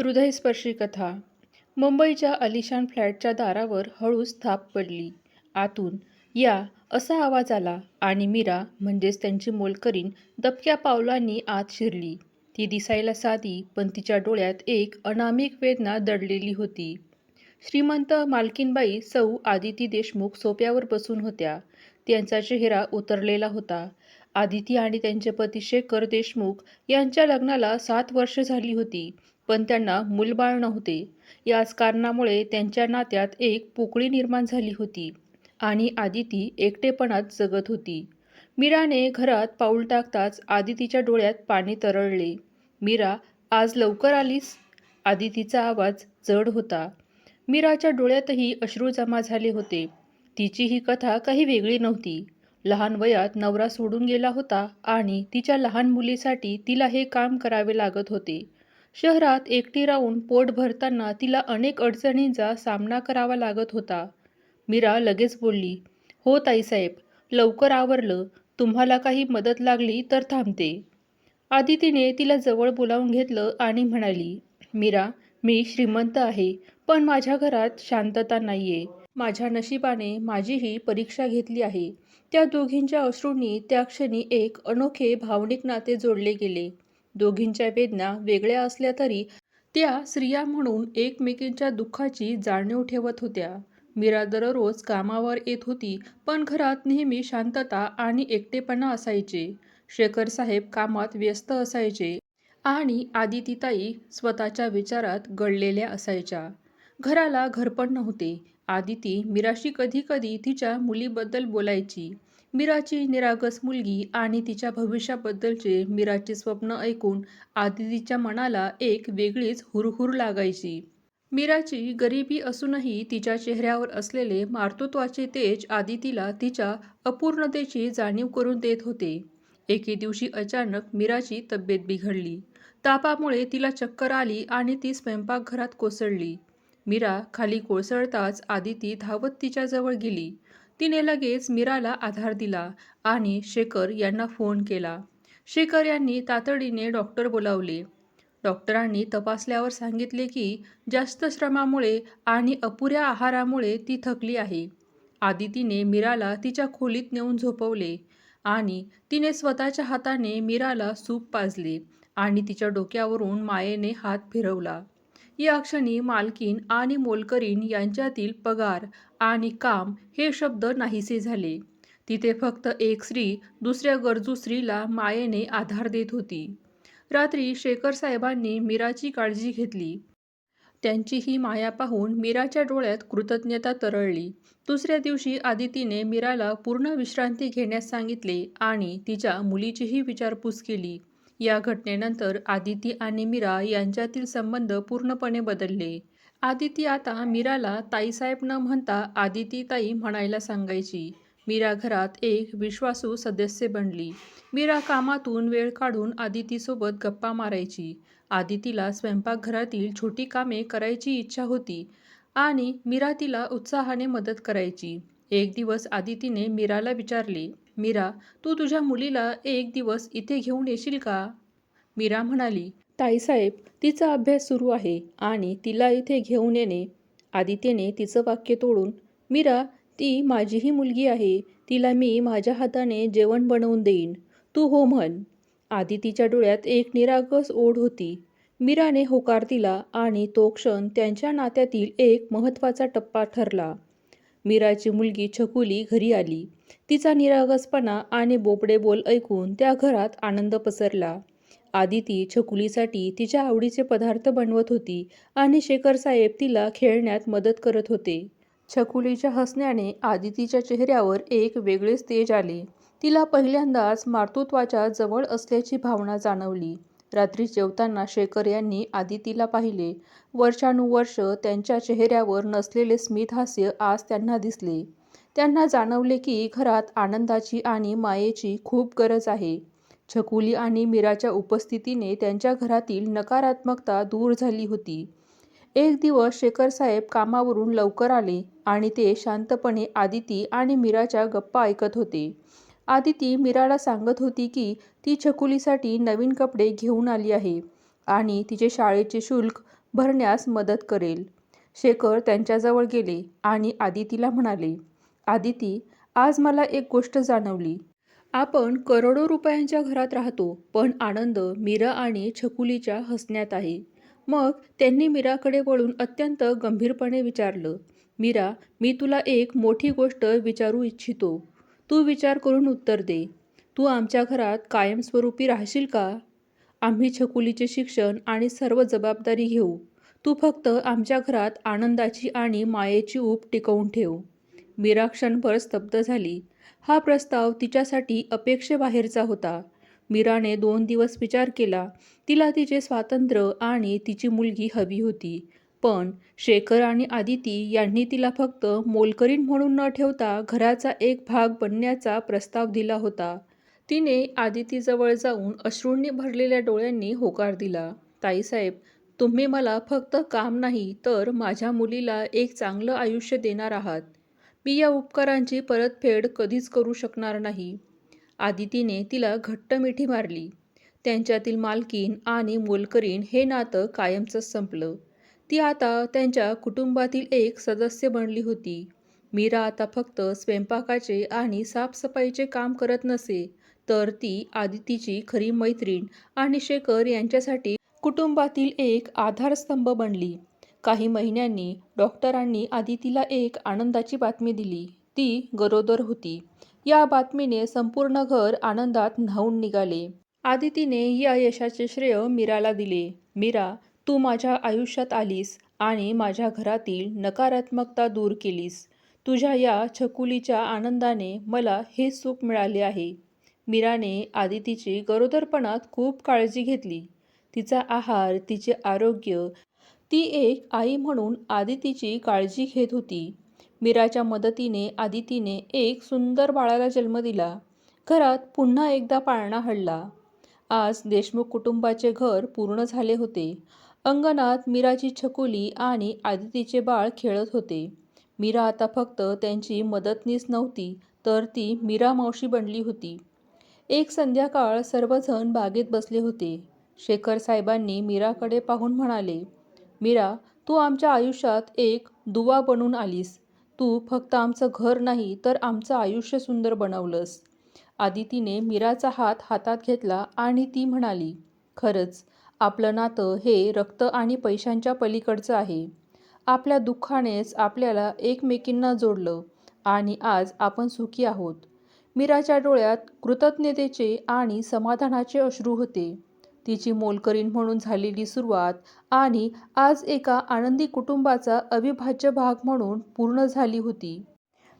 हृदयस्पर्शी कथा मुंबईच्या अलिशान फ्लॅटच्या दारावर हळूच थाप पडली. आतून या असा आवाज आला आणि मीरा म्हणजेच त्यांची मोलकरीण दबक्या पावलांनी आत शिरली. ती दिसायला साधी पण तिच्या डोळ्यात एक अनामिक वेदना दडलेली होती. श्रीमंत मालकीनबाई सौ आदिती देशमुख सोप्यावर बसून होत्या. त्यांचा चेहरा उतरलेला होता. आदिती आणि त्यांचे पती शेखर देशमुख यांच्या लग्नाला सात वर्ष झाली होती. पण त्यांना मूलबाळ नव्हते. याच कारणामुळे त्यांच्या नात्यात एक पोकळी निर्माण झाली होती आणि आदिती एकटेपणात जगत होती. मीराने घरात पाऊल टाकताच आदितीच्या डोळ्यात पाणी तरळले. मीरा आज लवकर आलीस? आदितीचा आवाज जड होता. मीराच्या डोळ्यातही अश्रू जमा झाले होते. तिची ही कथा काही वेगळी नव्हती. लहान वयात नवरा सोडून गेला होता आणि तिच्या लहान मुलीसाठी तिला हे काम करावे लागत होते. शहरात एकटी राहून पोट भरताना तिला अनेक अडचणींचा सामना करावा लागत होता. मीरा लगेच बोलली हो ताईसाहेब लवकर आवरलं. तुम्हाला काही मदत लागली तर थांबते. आदितीने तिला जवळ बोलावून घेतलं आणि म्हणाली मीरा मी श्रीमंत आहे पण माझ्या घरात शांतता नाहीये. माझ्या नशिबाने माझी ही परीक्षा घेतली आहे. त्या दोघींच्या अश्रूंनी त्या क्षणी एक अनोखे भावनिक नाते जोडले गेले. दोघींच्या वेदना वेगळ्या असल्या तरी त्या स्त्रिया म्हणून एकमेकींच्या दुःखाची जाणीव ठेवत होत्या. मीरा दररोज कामावर येत होती पण घरात नेहमी शांतता आणि एकटेपणा असायचे. शेखर साहेब कामात व्यस्त असायचे आणि आदितीताई स्वतःच्या विचारात गळलेल्या असायच्या. घराला घरपण नव्हते. आदिती मीराशी कधी कधी तिच्या मुलीबद्दल बोलायची. मीराची निरागस मुलगी आणि तिच्या भविष्याबद्दलचे मीराचे स्वप्न ऐकून आदितीच्या मनाला एक वेगळीच हुरहुर लागायची. मीराची गरिबी असूनही तिच्या चेहऱ्यावर असलेले मार्तृत्वाचे तेज आदितीला तिच्या अपूर्णतेची जाणीव करून देत होते. एके दिवशी अचानक मीराची तब्येत बिघडली. तापामुळे तिला चक्कर आली आणि ती स्वयंपाकघरात कोसळली. मीरा खाली कोसळताच आदिती धावत तिच्याजवळ गेली. तिने लगेच मीराला आधार दिला आणि शेखर यांना फोन केला. शेखर यांनी तातडीने डॉक्टर बोलावले. डॉक्टरांनी तपासल्यावर सांगितले की जास्त श्रमामुळे आणि अपुऱ्या आहारामुळे ती थकली आहे. आदितीने मीराला तिच्या खोलीत नेऊन झोपवले आणि तिने स्वतःच्या हाताने मीराला सूप पाजले आणि तिच्या डोक्यावरून मायेने हात फिरवला. या क्षणी मालकीन आणि मोलकरीन यांच्यातील पगार आणि काम हे शब्द नाहीसे झाले. तिथे फक्त एक स्त्री दुसऱ्या गरजू स्त्रीला मायेने आधार देत होती. रात्री शेखर साहेबांनी मीराची काळजी घेतली. त्यांची ही माया पाहून मीराच्या डोळ्यात कृतज्ञता तरळली. दुसऱ्या दिवशी आदितीने मीराला पूर्ण विश्रांती घेण्यास सांगितले आणि तिच्या मुलीचीही विचारपूस केली. या घटनेनंतर आदिती आणि मीरा यांच्यातील संबंध पूर्णपणे बदलले. आदिती आता मीराला ताईसाहेब न म्हणता आदिती ताई म्हणायला सांगायची. मीरा घरात एक विश्वासू सदस्य बनली. मीरा कामातून वेळ काढून आदितीसोबत गप्पा मारायची. आदितीला स्वयंपाकघरातील छोटी कामे करायची इच्छा होती आणि मीरा तिला उत्साहाने मदत करायची. एक दिवस आदितीने मीराला विचारले मीरा तू तुझ्या मुलीला एक दिवस इथे घेऊन येशील का? मीरा म्हणाली ताईसाहेब तिचा अभ्यास सुरू आहे आणि तिला इथे घेऊन येणे. आदित्यने तिचं वाक्य तोडून मीरा ती माझीही मुलगी आहे तिला मी माझ्या हाताने जेवण बनवून देईन तू हो म्हण. आदितीच्या डोळ्यात एक निरागस ओढ होती. मीराने होकार दिला आणि तो क्षण त्यांच्या नात्यातील एक महत्त्वाचा टप्पा ठरला. मीराची मुलगी छकुली घरी आली. तिचा निरागसपणा आणि बोपडे बोल ऐकून त्या घरात आनंद पसरला. आदिती छकुलीसाठी तिच्या आवडीचे पदार्थ बनवत होती आणि शेखर साहेब तिला खेळण्यात मदत करत होते. छकुलीच्या हसण्याने आदितीच्या चेहऱ्यावर एक वेगळेच तेज आले. तिला पहिल्यांदाच मातृत्वाच्या जवळ असल्याची भावना जाणवली. रात्री जेवताना शेखर यांनी आदितीला पाहिले. वर्षानुवर्ष त्यांच्या चेहऱ्यावर नसलेले स्मितहास्य आज त्यांना दिसले. त्यांना जाणवले की घरात आनंदाची आणि मायेची खूप गरज आहे. छकुली आणि मीराच्या उपस्थितीने त्यांच्या घरातील नकारात्मकता दूर झाली होती. एक दिवस शेखर साहेब कामावरून लवकर आले आणि ते शांतपणे आदिती आणि मीराच्या गप्पा ऐकत होते. आदिती मीराला सांगत होती की ती छकुलीसाठी नवीन कपडे घेऊन आली आहे आणि तिचे शाळेचे शुल्क भरण्यास मदत करेल. शेखर त्यांच्याजवळ गेले आणि आदितीला म्हणाले आदिती आज मला एक गोष्ट जाणवली. आपण करोडो रुपयांच्या घरात राहतो पण आनंद मीरा आणि छकुलीच्या हसण्यात आहे. मग त्यांनी मीराकडे वळून अत्यंत गंभीरपणे विचारलं मीरा मी तुला एक मोठी गोष्ट विचारू इच्छितो. तू विचार करून उत्तर दे. तू आमच्या घरात कायमस्वरूपी राहशील का? आम्ही छकुलीचे शिक्षण आणि सर्व जबाबदारी घेऊ. तू फक्त आमच्या घरात आनंदाची आणि मायेची ऊब टिकवून ठेव. मीरा क्षणभर स्तब्ध झाली. हा प्रस्ताव तिच्यासाठी अपेक्षेबाहेरचा होता. मीराने दोन दिवस विचार केला. तिला तिचे स्वातंत्र्य आणि तिची मुलगी हवी होती. पण शेखर आणि आदिती यांनी तिला फक्त मोलकरीण म्हणून न ठेवता घराचा एक भाग बनण्याचा प्रस्ताव दिला होता. तिने आदितीजवळ जाऊन अश्रूंनी भरलेल्या डोळ्यांनी होकार दिला. ताईसाहेब तुम्ही मला फक्त काम नाही तर माझ्या मुलीला एक चांगलं आयुष्य देणार आहात. मी या उपकारांची परतफेड कधीच करू शकणार नाही. आदितीने तिला घट्ट मिठी मारली. त्यांच्यातील मालकीन आणि मोलकरीण हे नातं कायमचंच संपलं. ती आता त्यांच्या कुटुंबातील एक सदस्य बनली होती. मीरा आता फक्त स्वयंपाकाचे आणि साफसफाईचे काम करत नसे तर ती आदितीची खरी मैत्रीण आणि शेखर यांच्यासाठी कुटुंबातील एक आधारस्तंभ बनली. काही महिन्यांनी डॉक्टरांनी आदितीला एक आनंदाची बातमी दिली. ती गरोदर होती. या बातमीने संपूर्ण घर आनंदात न्हावून निघाले. आदितीने या यशाचे श्रेय मीराला दिले. मीरा तू माझ्या आयुष्यात आलीस आणि माझ्या घरातील नकारात्मकता दूर केलीस. तुझ्या या छकुलीच्या आनंदाने मला हे सुख मिळाले आहे. मीराने आदितीची गरोदरपणात खूप काळजी घेतली. तिचा आहार तिचे आरोग्य ती एक आई म्हणून आदितीची काळजी घेत होती. मीराच्या मदतीने आदितीने एक सुंदर बाळाला जन्म दिला. घरात पुन्हा एकदा पाळणा हडला. आज देशमुख कुटुंबाचे घर पूर्ण झाले होते. अंगणात मीराची छकुली आणि आदितीचे बाळ खेळत होते. मीरा आता फक्त त्यांची मदतनीस नव्हती तर ती मीरा मावशी बनली होती. एक संध्याकाळ सर्वजण बागेत बसले होते. शेखर साहेबांनी मीराकडे पाहून म्हणाले मीरा तू आमच्या आयुष्यात एक दुवा बनून आलीस. तू फक्त आमचं घर नाही तर आमचं आयुष्य सुंदर बनवलंस. आदितीने मीराचा हात हातात घेतला आणि ती म्हणाली खरंच आपलं नातं हे रक्त आणि पैशांच्या पलीकडचं आहे. आपल्या दुःखानेच आपल्याला एकमेकींना जोडलं आणि आज आपण सुखी आहोत. मीराच्या डोळ्यात कृतज्ञतेचे आणि समाधानाचे अश्रू होते. तिची मोलकरीण म्हणून झालेली सुरुवात आणि आज एका आनंदी कुटुंबाचा अविभाज्य भाग म्हणून पूर्ण झाली होती.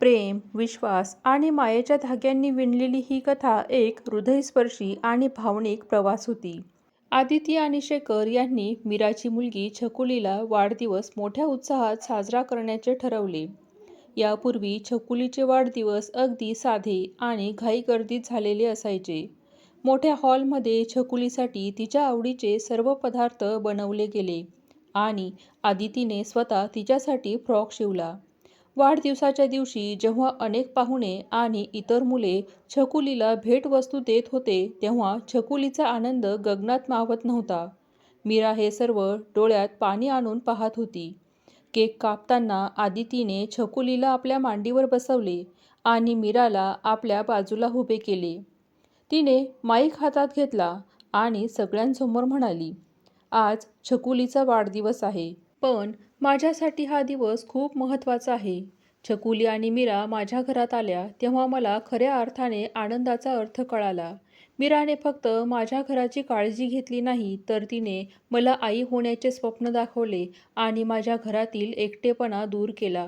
प्रेम विश्वास आणि मायेच्या धाग्यांनी विणलेली ही कथा एक हृदयस्पर्शी आणि भावनिक प्रवास होती. आदिती आणि शेखर यांनी मीराची मुलगी छकुलीला वाढदिवस मोठ्या उत्साहात साजरा करण्याचे ठरवले. यापूर्वी छकुलीचे वाढदिवस अगदी साधे आणि घाईगर्दीत झालेले असायचे. मोठ्या हॉलमध्ये छकुलीसाठी तिच्या आवडीचे सर्व पदार्थ बनवले गेले आणि आदितीने स्वतः तिच्यासाठी फ्रॉक शिवला. वाढदिवसाच्या दिवशी जेव्हा अनेक पाहुणे आणि इतर मुले छकुलीला भेटवस्तू देत होते तेव्हा छकुलीचा आनंद गगनात मावत नव्हता. मीरा हे सर्व डोळ्यात पाणी आणून पाहत होती. केक कापताना आदितीने छकुलीला आपल्या मांडीवर बसवले आणि मीराला आपल्या बाजूला उभे केले. तिने माईक हातात घेतला आणि सगळ्यांसमोर म्हणाली आज छकुलीचा वाढदिवस आहे पण माझ्यासाठी हा दिवस खूप महत्त्वाचा आहे. छकुली आणि मीरा माझ्या घरात आल्या तेव्हा मला खऱ्या अर्थाने आनंदाचा अर्थ कळाला. मीराने फक्त माझ्या घराची काळजी घेतली नाही तर तिने मला आई होण्याचे स्वप्न दाखवले आणि माझ्या घरातील एकटेपणा दूर केला.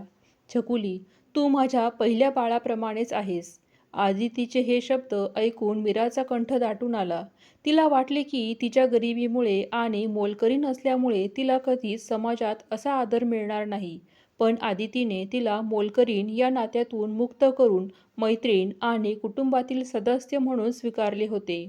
छकुली तू माझ्या पहिल्या बाळाप्रमाणेच आहेस. आदितीचे हे शब्द ऐकून मीराचा कंठ दाटून आला. तिला वाटले की तिच्या गरिबीमुळे आणि मोलकरी असल्यामुळे तिला कधीच समाजात असा आदर मिळणार नाही. पण आदितीने तिला मोलकरीण या नात्यातून मुक्त करून मैत्रीण आणि कुटुंबातील सदस्य म्हणून स्वीकारले होते.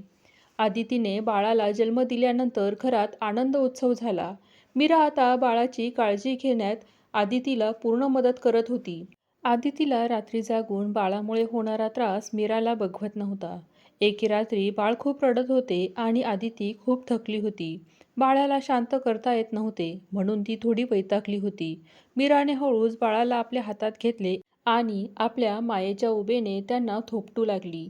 आदितीने बाळाला जन्म दिल्यानंतर घरात आनंद उत्सव झाला. मीरा आता बाळाची काळजी घेण्यात आदितीला पूर्ण मदत करत होती. आदितीला रात्री जागून बाळामुळे होणारा त्रास मीराला बघवत नव्हता. एके रात्री बाळ खूप रडत होते आणि आदिती खूप थकली होती. बाळाला शांत करता येत नव्हते म्हणून ती थोडी वैतागली होती. मीराने हळूच बाळाला आपल्या हातात घेतले आणि आपल्या मायेच्या उभेने त्यांना थोपटू लागली.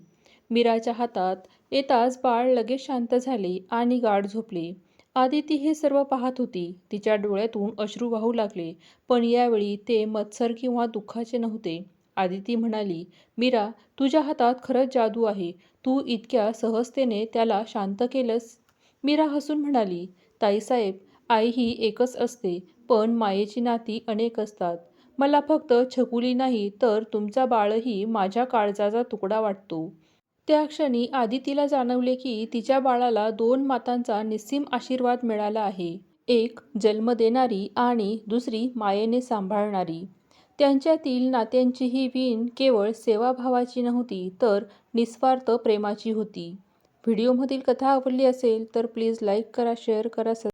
मीराच्या हातात येताच बाळ लगेच शांत झाले आणि गाढ झोपले. आदिती हे सर्व पाहत होती. तिच्या डोळ्यातून अश्रू वाहू लागले. पण यावेळी ते मत्सर किंवा दुःखाचे नव्हते. आदिती म्हणाली मीरा तुझ्या हातात खरंच जादू आहे. तू इतक्या सहजतेने त्याला शांत केलंस. मीरा हसून म्हणाली ताईसाहेब आई ही एकच असते पण मायेची नाती अनेक असतात. मला फक्त छकुली नाही तर तुमचा बाळही माझ्या काळजाचा तुकडा वाटतो. त्या क्षणी आदितीला जाणवले की तिच्या बाळाला दोन मातांचा निस्सीम आशीर्वाद मिळाला आहे. एक जन्म देणारी आणि दुसरी मायेने सांभाळणारी. त्यांच्यातील नात्यांची ही वीण केवळ सेवाभावाची नव्हती तर निस्वार्थ प्रेमाची होती. व्हिडिओमधील कथा आवडली असेल तर प्लीज लाईक करा शेअर करा